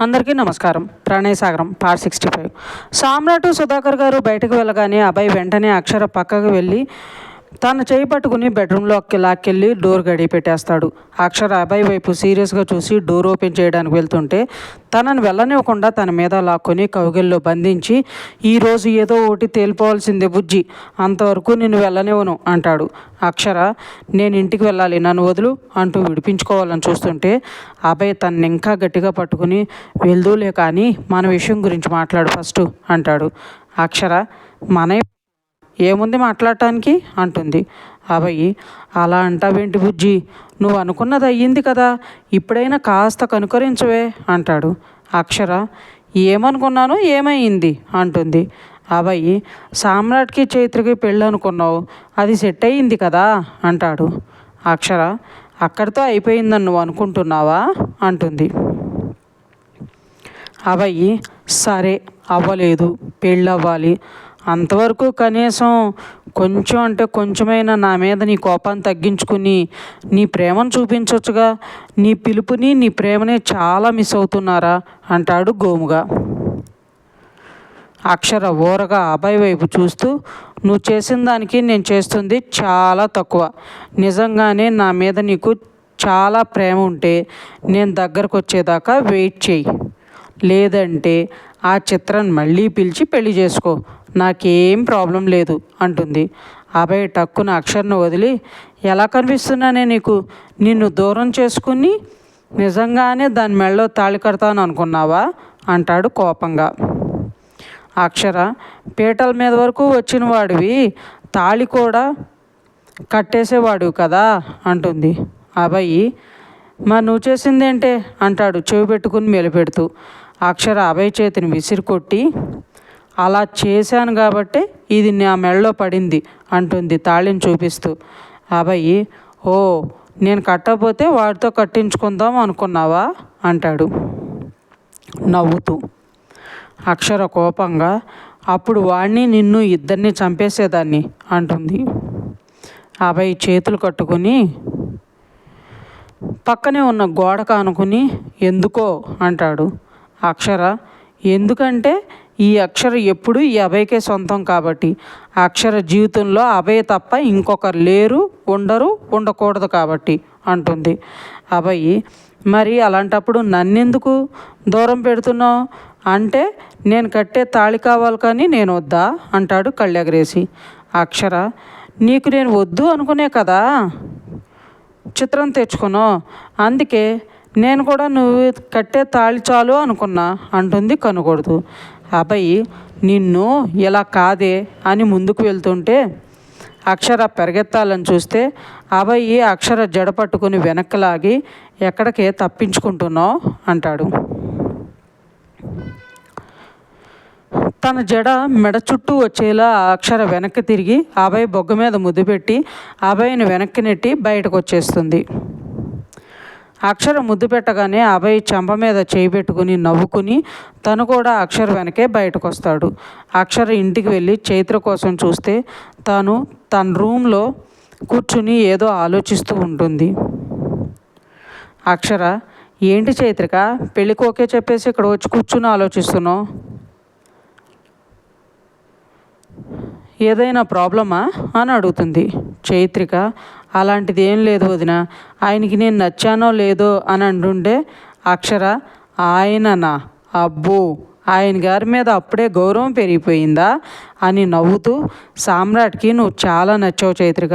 అందరికీ నమస్కారం. ప్రణయసాగరం పార్ సిక్స్టీ ఫైవ్. సామ్రాట్ సుధాకర్ గారు బయటకు వెళ్ళగానే అభయ్ వెంటనే అక్షర పక్కకు వెళ్ళి తన చేయి పట్టుకుని బెడ్రూమ్లోకి లాక్కెళ్ళి డోర్ గడి పెట్టేస్తాడు. అక్షర అబ్బాయి వైపు సీరియస్గా చూసి డోర్ ఓపెన్ చేయడానికి వెళ్తుంటే తనను వెళ్ళనివ్వకుండా తన మీద లాక్కొని కౌగిల్లో బంధించి ఈరోజు ఏదో ఒకటి తేలిపోవాల్సిందే బుజ్జి అంతవరకు నిన్ను వెళ్ళనివ్వను అంటాడు. అక్షర నేను ఇంటికి వెళ్ళాలి నన్ను వదులు అంటూ విడిపించుకోవాలని చూస్తుంటే అభయ్ తనని ఇంకా గట్టిగా పట్టుకుని వెళ్దూలే కానీ మన విషయం గురించి మాట్లాడు ఫస్ట్ అంటాడు. అక్షర మన ఏముంది మాట్లాడటానికి? అంటుంది. అభయ్ అలా అంటావేంటి బుజ్జి? నువ్వు అనుకున్నది అయ్యింది కదా ఇప్పుడైనా కాస్త కనుకరించవే అంటాడు. అక్షర ఏమనుకున్నాను ఏమైంది? అంటుంది. అభయ్ సామ్రాట్కి చైత్రకి పెళ్ళి అనుకున్నావు అది సెట్ అయ్యింది కదా అంటాడు. అక్షర అక్కడితో అయిపోయిందని నువ్వు అనుకుంటున్నావా? అంటుంది. అభయ్ సరే అవ్వలేదు పెళ్ళవ్వాలి అంతవరకు కనీసం కొంచెం అంటే కొంచెమైనా నా మీద నీ కోపాన్ని తగ్గించుకుని నీ ప్రేమను చూపించవచ్చుగా నీ పిలుపుని నీ ప్రేమని చాలా మిస్ అవుతున్నారా? అంటాడు గోముగా. అక్షర ఓరగా అబ్బాయి వైపు చూస్తూ నువ్వు చేసిన దానికి నేను చేస్తుంది చాలా తక్కువ. నిజంగానే నా మీద నీకు చాలా ప్రేమ ఉంటే నేను దగ్గరకు వచ్చేదాకా వెయిట్ చేయి. లేదంటే ఆ చిత్రాన్ని మళ్ళీ పిలిచి పెళ్ళి చేసుకో. నాకేం ప్రాబ్లం లేదు అంటుంది. అభయ్ టక్కున అక్షర్ను వదిలి ఎలా కనిపిస్తున్నానే నీకు? నిన్ను దూరం చేసుకుని నిజంగానే దాని మెళ్ళలో తాళి కడతాను అనుకున్నావా? అంటాడు కోపంగా. అక్షర పీటల మీద వరకు వచ్చిన వాడివి తాళి కూడా కట్టేసేవాడు కదా? అంటుంది. అభయ్ మా నువ్వు చేసిందేంటే? అంటాడు చెవి పెట్టుకుని మెలిపెడుతూ. అక్షర అభయ్ చేతిని విసిరి కొట్టి అలా చేశాను కాబట్టి ఇది నా మెడలో పడింది అంటుంది తాళిని చూపిస్తూ. అబ్బాయి ఓ నేను కట్టకపోతే వాడితో కట్టించుకుందాం అనుకున్నావా? అంటాడు. నవ్వుతూ. అక్షర కోపంగా అప్పుడు వాడిని నిన్ను ఇద్దరిని చంపేసేదాన్ని అంటుంది. అబ్బాయి చేతులు కట్టుకుని పక్కనే ఉన్న గోడ కానుకుని ఎందుకో అంటాడు. అక్షర ఎందుకంటే ఈ అక్షర ఎప్పుడు ఈ అభయకే సొంతం కాబట్టి. ఆ అక్షర జీవితంలో అభయ తప్ప ఇంకొకరు లేరు ఉండరు ఉండకూడదు కాబట్టి అంటుంది. అభయ్ మరి అలాంటప్పుడు నన్నెందుకు దూరం పెడుతున్నావు? అంటే నేను కట్టే తాళి కావాలి కానీ నేను వద్దా? అంటాడు కళ్ళెగరేసి. అక్షర నీకు నేను వద్దు అనుకునే కదా? చిత్రం తెచ్చుకును. అందుకే నేను కూడా నువ్వు కట్టే తాళి చాలు అనుకున్నా అంటుంది కనుగొడదు అబ్బాయి నిన్ను ఇలా కాదే అని ముందుకు వెళ్తుంటే అక్షర పెరగెత్తాలని చూస్తే అబ్బాయి అక్షర జడ పట్టుకుని వెనక్కి లాగి ఎక్కడికే తప్పించుకుంటున్నావు? అంటాడు. తన జడ మెడ చుట్టూ వచ్చేలా ఆ అక్షర వెనక్కి తిరిగి అభయ్ బొగ్గ మీద ముద్దు పెట్టి అభయ్ని వెనక్కి నెట్టి బయటకు వచ్చేస్తుంది అక్షర ముద్దు పెట్టగానే అభయ్ చెంప మీద చేయి పెట్టుకుని నవ్వుకుని తను కూడా అక్షర వెనకే బయటకు వస్తాడు అక్షర ఇంటికి వెళ్ళి చైత్ర కోసం చూస్తే తాను తన రూమ్లో కూర్చుని ఏదో ఆలోచిస్తూ ఉంటుంది. అక్షర ఏంటి చైత్రిక? పెళ్ళికి ఓకే చెప్పేసి ఇక్కడ వచ్చి కూర్చుని ఆలోచిస్తున్నావు? ఏదైనా ప్రాబ్లమా? అని అడుగుతుంది. చైత్రిక అలాంటిది ఏం లేదు వదిన. ఆయనకి నేను నచ్చానో లేదో అని అంటుంటే అక్షర ఆయననా? అబ్బో ఆయన గారి మీద అప్పుడే గౌరవం పెరిగిపోయిందా? అని నవ్వుతూ సామ్రాట్కి నువ్వు చాలా నచ్చావు చైత్రిక.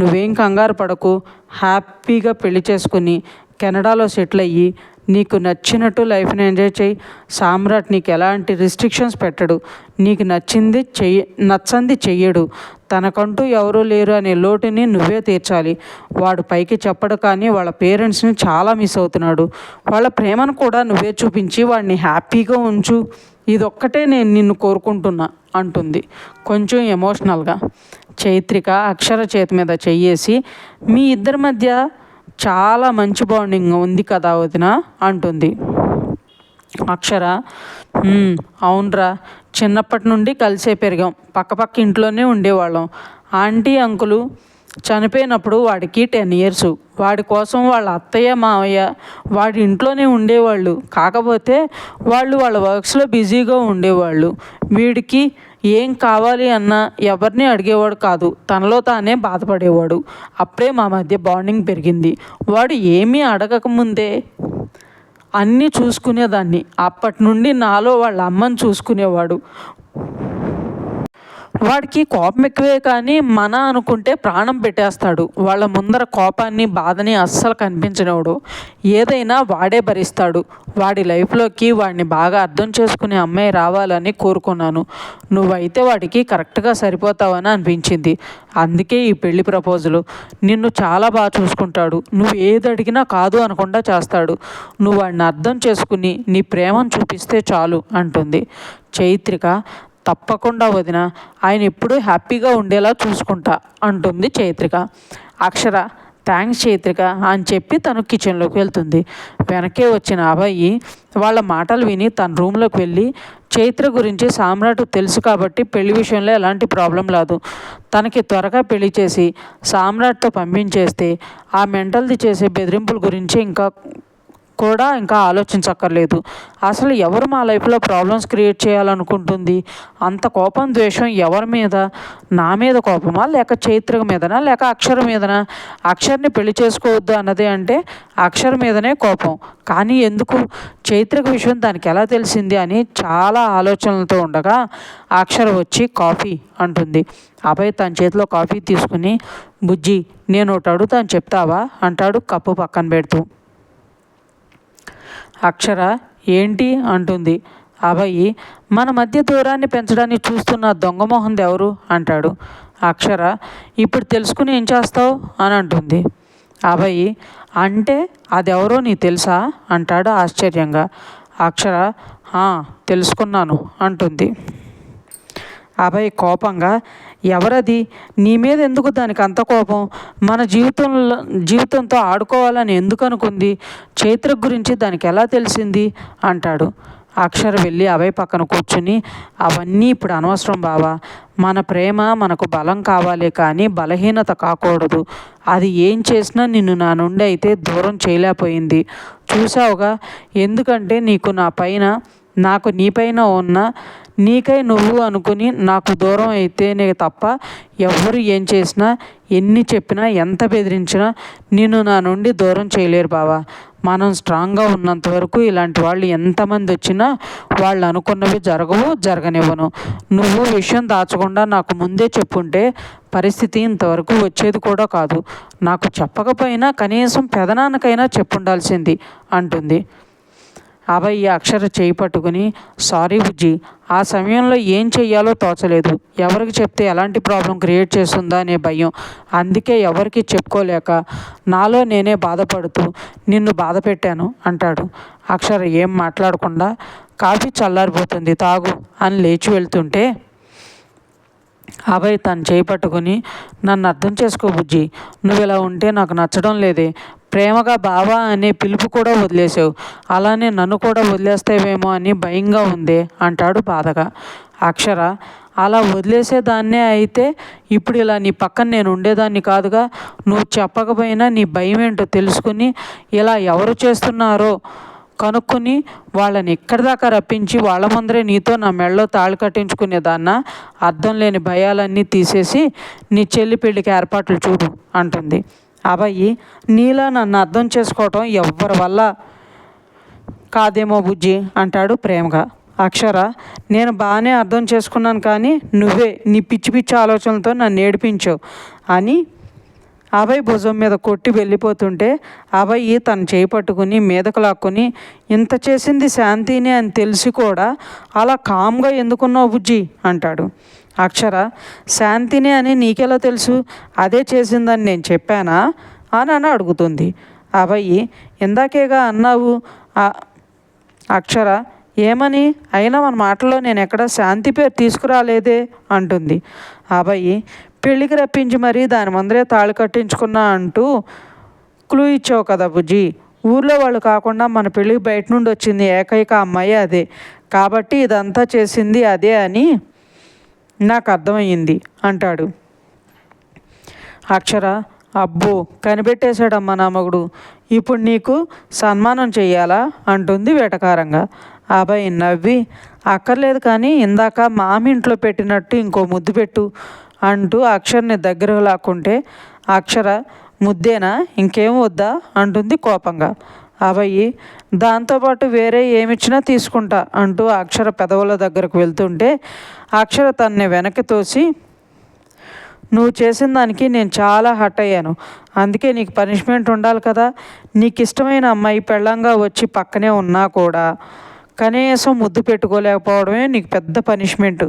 నువ్వేం కంగారు పడకు. హ్యాపీగా పెళ్ళి చేసుకుని కెనడాలో సెటిల్ అయ్యి నీకు నచ్చినట్టు లైఫ్ని ఎంజాయ్ చేయి. సామ్రాట్ నీకు ఎలాంటి రిస్ట్రిక్షన్స్ పెట్టడు. నీకు నచ్చింది చెయ్య నచ్చంది చెయ్యడు. తనకంటూ ఎవరూ లేరు అనే లోటుని నువ్వే తీర్చాలి. వాడు పైకి చెప్పడు కానీ వాళ్ళ పేరెంట్స్ని చాలా మిస్ అవుతున్నాడు. వాళ్ళ ప్రేమను కూడా నువ్వే చూపించి వాడిని హ్యాపీగా ఉంచు. ఇదొక్కటే నేను నిన్ను కోరుకుంటున్నా అంటుంది. కొంచెం ఎమోషనల్గా. చైత్రిక అక్షర చేతి మీద చెయ్యేసి మీ ఇద్దరి మధ్య చాలా మంచి బాండింగ్ ఉంది కదా వదిన అంటుంది. అక్షర అవునరా. చిన్నప్పటి నుండి కలిసే పెరిగాం. పక్కపక్క ఇంట్లోనే ఉండేవాళ్ళం. ఆంటీ అంకులు చనిపోయినప్పుడు వాడికి టెన్ ఇయర్స్ వాడి కోసం వాళ్ళ అత్తయ్య మావయ్య వాడి ఇంట్లోనే ఉండేవాళ్ళు. కాకపోతే వాళ్ళు వాళ్ళ వర్క్స్లో బిజీగా ఉండేవాళ్ళు. వీడికి ఏం కావాలి అన్నా ఎవరిని అడిగేవాడు కాదు. తనలో తానే బాధపడేవాడు. అప్పుడే మా మధ్య బాండింగ్ పెరిగింది. వాడు ఏమీ అడగకముందే అన్నీ చూసుకునేదాన్ని. అప్పటి నుండి నాలో వాళ్ళ అమ్మని చూసుకునేవాడు. వాడికి కోపం ఎక్కువే కానీ మన అనుకుంటే ప్రాణం పెట్టేస్తాడు. వాళ్ళ ముందర కోపాన్ని బాధని అస్సలు కనిపించినవాడు ఏదైనా వాడే భరిస్తాడు. వాడి లైఫ్లోకి వాడిని బాగా అర్థం చేసుకునే అమ్మాయి రావాలని కోరుకున్నాను. నువ్వైతే వాడికి కరెక్ట్గా సరిపోతావని అనిపించింది. అందుకే ఈ పెళ్ళి ప్రపోజలు. నిన్ను చాలా బాగా చూసుకుంటాడు. నువ్వు ఏది అడిగినా కాదు అనకుండా చేస్తాడు. నువ్వు వాడిని అర్థం చేసుకుని నీ ప్రేమను చూపిస్తే చాలు అంటుంది. చైత్రిక తప్పకుండా వదిన ఆయన ఎప్పుడూ హ్యాపీగా ఉండేలా చూసుకుంటా అంటుంది చైత్రిక. అక్షర థ్యాంక్స్ చైత్రిక అని చెప్పి తను కిచెన్లోకి వెళ్తుంది. వెనకే వచ్చిన అబ్బాయి వాళ్ళ మాటలు విని తన రూమ్లోకి వెళ్ళి చైత్ర గురించి సామ్రాట్ తెలుసు కాబట్టి పెళ్ళి విషయంలో ఎలాంటి ప్రాబ్లం లేదు తనకి త్వరగా పెళ్ళి చేసి సామ్రాట్తో పంపించేస్తే ఆ మెంటల్ది చేసే బెదిరింపుల గురించి ఇంకా కూడా ఇంకా ఆలోచించక్కర్లేదు. అసలు ఎవరు మా లైఫ్లో ప్రాబ్లమ్స్ క్రియేట్ చేయాలనుకుంటుంది? అంత కోపం ద్వేషం ఎవరి మీద? నా మీద కోపమా? లేక చైత్ర మీదనా? లేక అక్షర మీదనా? అక్షర్ని పెళ్ళి చేసుకోవద్దు అన్నది అంటే అక్షర మీదనే కోపం. కానీ ఎందుకు? చైత్రక విషయం దానికి ఎలా తెలిసింది అని చాలా ఆలోచనలతో ఉండగా అక్షర వచ్చి కాఫీ అంటుంది. అభయ్ తన చేతిలో కాఫీ తీసుకుని బుజ్జి నేను ఒకటి అడుగుతాను చెప్తావా? అంటాడు కప్పు పక్కన పెడుతూ. అక్షర ఏంటి? అంటుంది. అభయ్ మన మధ్య దూరాన్ని పెంచడానికి చూస్తున్న దొంగమోహన్ది ఎవరు? అంటాడు. అక్షర ఇప్పుడు తెలుసుకుని ఏం చేస్తావు? అని అంటుంది. అభయ్ అంటే అదెవరో నీ తెలుసా? అంటాడు ఆశ్చర్యంగా. అక్షర తెలుసుకున్నాను అంటుంది. అభయ్ కోపంగా ఎవరది? నీ మీద ఎందుకు దానికి అంత కోపం? మన జీవితంలో జీవితంతో ఆడుకోవాలని ఎందుకు అనుకుంది? చైత్ర గురించి దానికి ఎలా తెలిసింది? అంటాడు. అక్షర వెళ్ళి అభయ్ పక్కన కూర్చుని అవన్నీ ఇప్పుడు అనవసరం బావా. మన ప్రేమ మనకు బలం కావాలి కానీ బలహీనత కాకూడదు. అది ఏం చేసినా నిన్ను నా నుండి అయితే దూరం చేయలేకపోయింది. చూసావుగా ఎందుకంటే నీకు నా పైన నాకు నీపైన ఉన్న నీకై నువ్వు అనుకుని నాకు దూరం అయితేనే తప్ప ఎవరు ఏం చేసినా ఎన్ని చెప్పినా ఎంత బెదిరించినా నిన్ను నా నుండి దూరం చేయలేరు బావా. మనం స్ట్రాంగ్గా ఉన్నంత వరకు ఇలాంటి వాళ్ళు ఎంతమంది వచ్చినా వాళ్ళు అనుకున్నవి జరగవు జరగనివ్వను. నువ్వు విషయం దాచకుండా నాకు ముందే చెప్పుంటే పరిస్థితి ఇంతవరకు వచ్చేది కూడా కాదు. నాకు చెప్పకపోయినా కనీసం పెదనాన్నకైనా చెప్పుండాల్సింది అంటుంది. అభయ్య అక్షర చేయి పట్టుకుని సారీ బుజ్జి ఆ సమయంలో ఏం చెయ్యాలో తోచలేదు. ఎవరికి చెప్తే ఎలాంటి ప్రాబ్లం క్రియేట్ చేస్తుందా అనే భయం. అందుకే ఎవరికి చెప్పుకోలేక నాలో నేనే బాధపడుతూ నిన్ను బాధ పెట్టాను అంటాడు. అక్షర ఏం మాట్లాడకుండా కాఫీ చల్లారిపోతుంది తాగు అని లేచి వెళ్తుంటే అభయ్ తను చేయి పట్టుకుని నన్ను అర్థం చేసుకో బుజ్జి నువ్వు ఇలా ఉంటే నాకు నచ్చడం లేదే. ప్రేమగా బావా అనే పిలుపు కూడా వదిలేసావు అలానే నన్ను కూడా వదిలేస్తావేమో అని భయంగా ఉంది అంటాడు బాధగా. అక్షర అలా వదిలేసేదాన్నే అయితే ఇప్పుడు ఇలా నీ పక్కన నేను ఉండేదాన్ని కాదుగా. నువ్వు చెప్పకపోయినా నీ భయం ఏంటో తెలుసుకుని ఇలా ఎవరు చేస్తున్నారో కనుక్కొని వాళ్ళని ఇక్కడి దాకా రప్పించి వాళ్ళ ముందరే నీతో నా మెడలో తాళి కట్టించుకునేదాన్న. అర్థం లేని భయాలన్నీ తీసేసి నీ చెల్లి పెళ్ళికి ఏర్పాట్లు చూడు అంటుంది. అబ్బాయి నీలా నన్ను అర్థం చేసుకోవటం ఎవ్వరి వల్ల కాదేమో బుజ్జి అంటాడు ప్రేమగా. అక్షర నేను బాగానే అర్థం చేసుకున్నాను కానీ నువ్వే నీ పిచ్చి పిచ్చి ఆలోచనలతో నన్ను ఏడిపించావు అని అభయ్ భుజం మీద కొట్టి వెళ్ళిపోతుంటే అభయ్ తను చేయి పట్టుకుని మీదకు లాక్కుని ఇంత చేసింది శాంతినే అని తెలిసి కూడా అలా కామ్గా ఎందుకున్నావు బుజ్జి? అంటాడు. అక్షర శాంతిని అని నీకెలా తెలుసు? అదే చేసిందని నేను చెప్పానా? అని అని అడుగుతుంది. అబ్బాయి ఇందాకేగా అన్నావు అక్షర ఏమని? అయినా మన మాటలో నేను ఎక్కడ శాంతి పేరు తీసుకురాలేదే అంటుంది. అబ్బాయి పెళ్ళికి రప్పించి మరీ దాని ముందరే తాళి కట్టించుకున్నా అంటూ క్లూ ఇచ్చావు కదా బుజ్జి. ఊర్లో వాళ్ళు కాకుండా మన పెళ్ళికి బయట నుండి వచ్చింది ఏకైక అమ్మాయి అదే. కాబట్టి ఇదంతా చేసింది అదే అని నాకు అర్థమయ్యింది అంటాడు. అక్షర అబ్బో కనిపెట్టేశాడమ్మా నా మగుడు. ఇప్పుడు నీకు సన్మానం చెయ్యాలా? అంటుంది వేటకారంగా. అబ్బాయి నవ్వి అక్కర్లేదు కానీ ఇందాక మామి ఇంట్లో పెట్టినట్టు ఇంకో ముద్దు పెట్టు అంటూ అక్షర్ని దగ్గర లాక్కుంటే అక్షర ముద్దేనా? ఇంకేం వద్దా? అంటుంది కోపంగా. అబ్బాయి దాంతోపాటు వేరే ఏమిచ్చినా తీసుకుంటా అంటూ అక్షర పెదవుల దగ్గరకు వెళ్తుంటే అక్షర తన్ని వెనక్కి తోసి నువ్వు చేసిన దానికి నేను చాలా హట్ అయ్యాను. అందుకే నీకు పనిష్మెంట్ ఉండాలి కదా. నీకు ఇష్టమైన అమ్మాయి పెళ్ళంగా వచ్చి పక్కనే ఉన్నా కూడా కనీసం ముద్దు పెట్టుకోలేకపోవడమే నీకు పెద్ద పనిష్మెంట్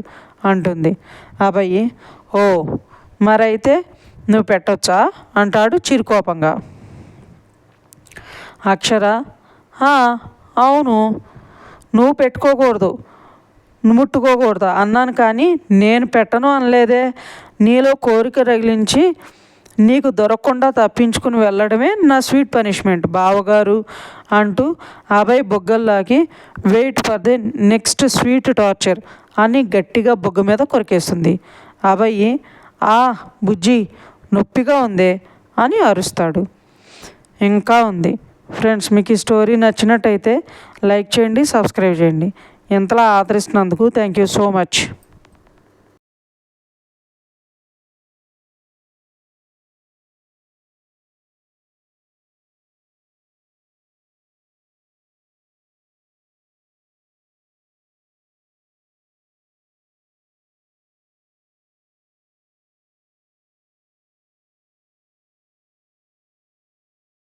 అంటుంది. అబ్బాయి ఓ మరైతే నువ్వు పెట్టొచ్చా? అంటాడు చిరుకోపంగా. అక్షర? "ఆ, అవును. నువ్వు పెట్టుకోకూడదు. ముట్టుకోకూడదు. అన్నాను కానీ నేను పెట్టను అనలేదే. నీలో కోరిక రగిలించి నీకు దొరకకుండా తప్పించుకుని వెళ్ళడమే నా స్వీట్ పనిష్మెంట్ బావగారు అంటూ Abhay బొగ్గల్లాగి wait for the next sweet torture అని గట్టిగా బొగ్గ మీద కొరికేస్తుంది. అభయ్ ఆ బుజ్జి నొప్పిగా ఉందే అని అరుస్తాడు. ఇంకా ఉంది. ఫ్రెండ్స్ మీకు ఈ స్టోరీ నచ్చినట్టయితే లైక్ చేయండి సబ్స్క్రైబ్ చేయండి. ఇంతలా ఆదరిస్తున్నందుకు థ్యాంక్ యూ సో మచ్.